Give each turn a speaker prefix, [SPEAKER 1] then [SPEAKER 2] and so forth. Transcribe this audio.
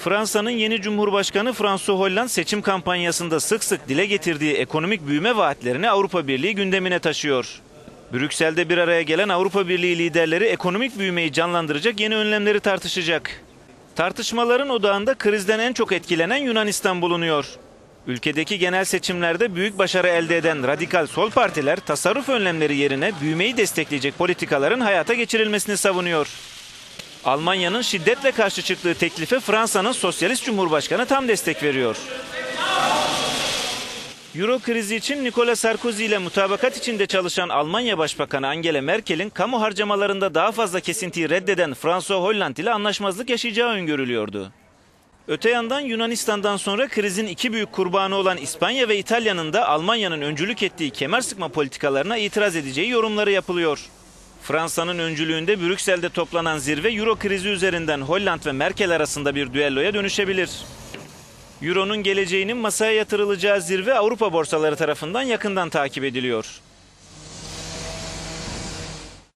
[SPEAKER 1] Fransa'nın yeni Cumhurbaşkanı François Hollande seçim kampanyasında sık sık dile getirdiği ekonomik büyüme vaatlerini Avrupa Birliği gündemine taşıyor. Brüksel'de bir araya gelen Avrupa Birliği liderleri ekonomik büyümeyi canlandıracak yeni önlemleri tartışacak. Tartışmaların odağında krizden en çok etkilenen Yunanistan bulunuyor. Ülkedeki genel seçimlerde büyük başarı elde eden radikal sol partiler tasarruf önlemleri yerine büyümeyi destekleyecek politikaların hayata geçirilmesini savunuyor. Almanya'nın şiddetle karşı çıktığı teklife Fransa'nın sosyalist cumhurbaşkanı tam destek veriyor. Euro krizi için Nicolas Sarkozy ile mutabakat içinde çalışan Almanya Başbakanı Angela Merkel'in kamu harcamalarında daha fazla kesintiyi reddeden François Hollande ile anlaşmazlık yaşayacağı öngörülüyordu. Öte yandan Yunanistan'dan sonra krizin iki büyük kurbanı olan İspanya ve İtalya'nın da Almanya'nın öncülük ettiği kemer sıkma politikalarına itiraz edeceği yorumları yapılıyor. Fransa'nın öncülüğünde Brüksel'de toplanan zirve Euro krizi üzerinden Hollande ve Merkel arasında bir düelloya dönüşebilir. Euro'nun geleceğinin masaya yatırılacağı zirve Avrupa borsaları tarafından yakından takip ediliyor.